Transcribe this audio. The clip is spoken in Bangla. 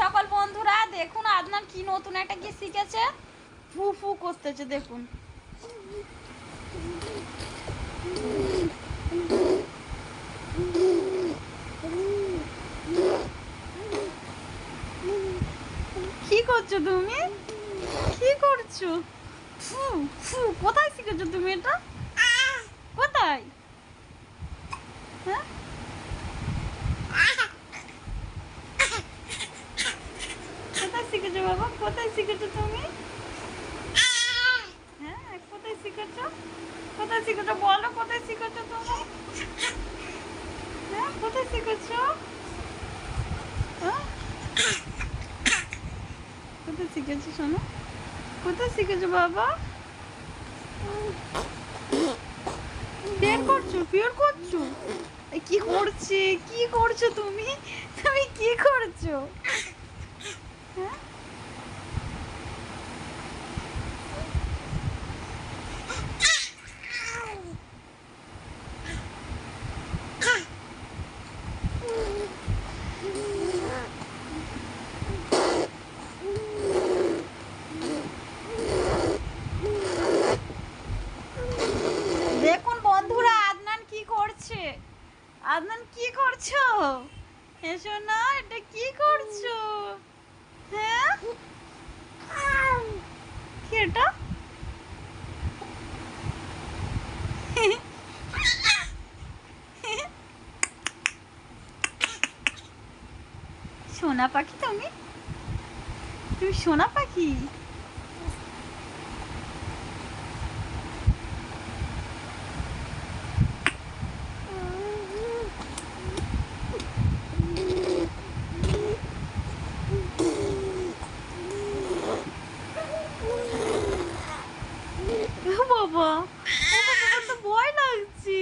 সকল বন্ধুরা, দেখুন আদনান কি নতুন একটা কি শিখেছে। ফু ফু করতেছে, দেখুন। কি করছ তুমি? কি করছ? ফু ফু, কোথায় শিখেছো তুমি এটা? কোথায় হ্যাঁ কোথায় শিখেছো বাবা কোথায় শিখেছো তুমি? হ্যাঁ কোথায় শিখেছো? কোথায় শিখেছো? বলো কোথায় শিখেছো তুমি? হ্যাঁ কোথায় শিখেছো? হ্যাঁ? কোথায় শিখেছো শোনো? কোথায় শিখেছো বাবা? বের করছ বের করছ? কি করছে? কি করছ তুমি? তুমি কি করছ হ্যাঁ দেখুন বন্ধুরা আদনান কি করছে আদনান, কি করছ? এসো না, এটা কি করছ? হ্যাঁ? কি এটা? সোনা পাখি তুমি? তুমি সোনা পাখি? বাবা। তো ভয় লাগছে।